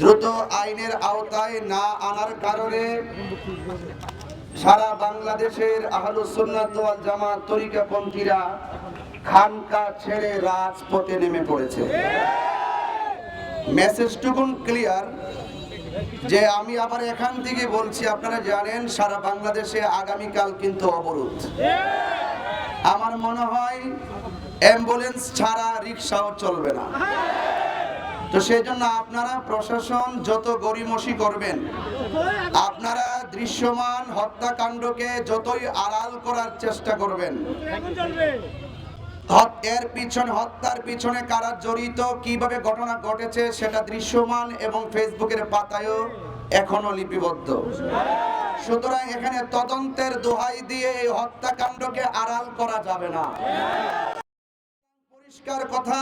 দ্রুত আইনের আওতায় না আনার কারণে সারা বাংলাদেশের আহলুসুন্নাত ওয়াল জামাত তরিকাপন্থীরা খানকা ছেড়ে রাজপথে নেমে পড়েছে। মেসেজটুকুন ক্লিয়ার যে আমি আবার এখান থেকে বলছি, আপনারা জানেন সারা বাংলাদেশে আগামীকাল কিন্তু অবরোধ। আমার মনে হয় অ্যাম্বুলেন্স ছাড়া রিক্সাও চলবে না। তো সেই জন্য আপনারা প্রশাসন যত গরিমসি করবেন, আপনারা দৃশ্যমান হত্যাকাণ্ডকে যতই আড়াল করার চেষ্টা করবেন। এর পিছনে, হত্যার পিছনে কারা জড়িত, কীভাবে ঘটনা ঘটেছে সেটা দৃশ্যমান এবং ফেসবুকের পাতায়ও এখনও লিপিবদ্ধ। সুতরাং এখানে তদন্তের দোহাই দিয়ে এই হত্যাকাণ্ডকে আড়াল করা যাবে না। পরিষ্কার কথা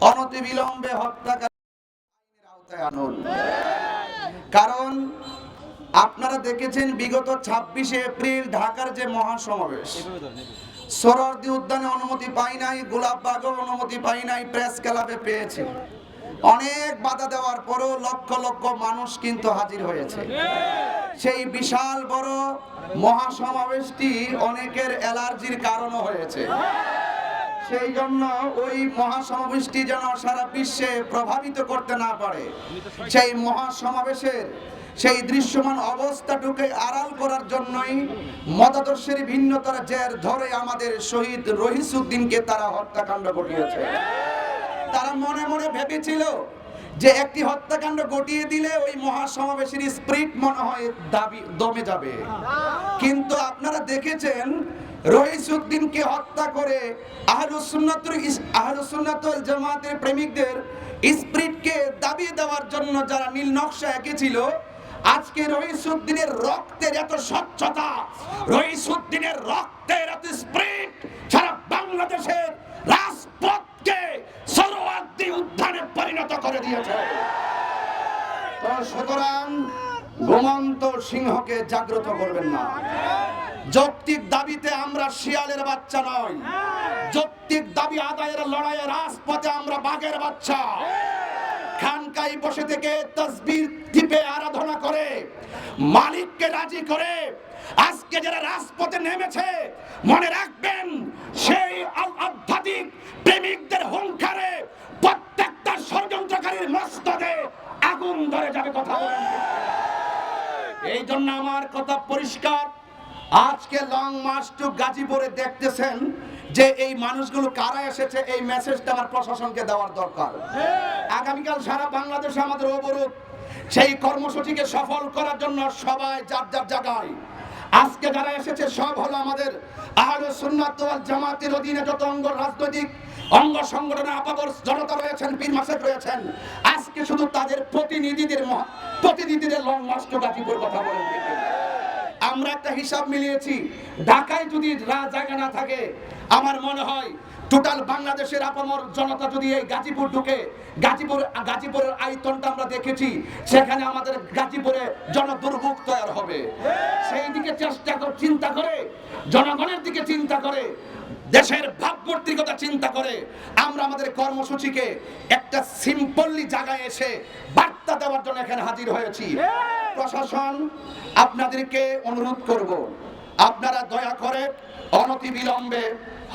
অনতিবিলম্বে হত্যাকাণ্ড আওতায় আনুন। কারণ আপনারা দেখেছেন, বিগত ছাব্বিশে এপ্রিল ঢাকার যে মহাসমাবেশ, সরোয়ার্দী উদ্যানে অনুমতি পাই নাই গোলাপবাগও অনুমতি পাই নাই, প্রেস ক্লাবে পেয়েছে। অনেক বাধা দেওয়ার পরও লক্ষ লক্ষ মানুষ কিন্তু হাজির হয়েছে। সেই বিশাল বড় মহাসমাবেশটি অনেকের অ্যালার্জির কারণও হয়েছে। সেই জন্য ওই মহাসমাবেশটি যেন সারা বিশ্বে প্রভাবিত করতে না পারে। সেই মহাসমাবেশের সেই দৃশ্যমান অবস্থাটুকে আড়াল করার জন্যই মতাদর্শের ভিন্নতার জের ধরে আমাদের শহীদ রহিসুদ্দিনকে তারা হত্যাকাণ্ড ঘটিয়েছে। তারা মনে মনে ভেবেছিল যে একটি হত্যাকাণ্ড ঘটিয়ে দিলে ওই মহাসমাবেশের স্প্রিট মনে হয় দাবি দমে যাবে। কিন্তু আপনারা দেখেছেন রহিসুদ্দিনকে হত্যা করে আহলুসুন্নাতুল জামাতের প্রেমিকদের স্প্রিটকে দাবিয়ে দেওয়ার জন্য যারা নীল নকশা এঁকেছিল, আজকে রহিসুদ্দিনের রক্তের এত স্বচ্ছতা রহিসুদ্দিনের রক্তের এত স্প্রিট সারা বাংলাদেশের রাজপথকে সরোয়ার্দী উদ্যানে পরিণত করে দিয়েছে। সুতরাং ঘুমন্ত সিংহকে জাগ্রত করবেন না। যৌক্তিক দাবিতে আমরা শিয়ালের বাচ্চা নই। যৌক্তিক দাবি আদায়ের লড়াইয়ে রাজপথে আমরা বাঘের বাচ্চা। খানকাই বসে থেকে তসবির টিপে আরাধনা করে, মালিককে রাজি করে, আজকে যারা রাজপথে নেমেছে, মনে রাখবেন সেই আধ্যাত্মিক প্রেমিকদের হুঙ্কারে প্রত্যেকটা ষড়যন্ত্রকারীর মস্তদে আগুন ধরে যাবে কথা এই জন্য আমার কথা পরিষ্কার। আজকে লং মার্চ টু গাজীপুরে দেখতেছেন যে এই মানুষগুলো কারা এসেছে, এই মেসেজটা আমার প্রশাসনকে দেওয়ার দরকার আগামীকাল সারা বাংলাদেশে আমাদের অবরোধ, সেই কর্মসূচিকে সফল করার জন্য সবাই যার যার জায়গায় আজকে যারা এসেছে, সব হলো আমাদের আহলে সুন্নাত ওয়াল জামাতের অধীনে যত অঙ্গ রাজনৈতিক, অঙ্গ সংগঠনে আপাবর জনতা রয়েছেন, পীর মাসেক রয়েছেন, আজকে শুধু তাদের প্রতিনিধিদের প্রতিনিধিদের লং মার্চ টু গাজীপুর কথা বলেন। আমরা একটা হিসাব মিলিয়েছি। ঢাকায় যদি জায়গা না থাকে, আমার মনে হয় টোটাল বাংলাদেশের আপামর জনতা যদি এই গাজীপুর ঢুকে, গাজীপুর, গাজীপুরের আয়তনটা আমরা দেখেছি, সেখানে আমাদের গাজীপুরে জনদুর্ভোগ তৈরি হবে। সেই দিকে চেষ্টা করে, চিন্তা করে, জনগণের দিকে চিন্তা করে, দেশের ভাবমূর্তির কথা চিন্তা করে, আমরা আমাদের কর্মসূচিকে একটা সিম্পললি জায়গায় এসে বার্তা দেওয়ার জন্য এখানে হাজির হয়েছি। প্রশাসন আপনাদেরকে অনুরোধ করব, আপনারা দয়া করে অনতি বিলম্বে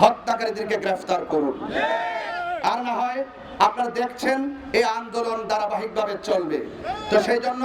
হত্যাকারীদেরকে গ্রেফতার করুন। আর না হয় আপনারা দেখছেন এই আন্দোলন ধারাবাহিকভাবে চলবে। তো সেই জন্য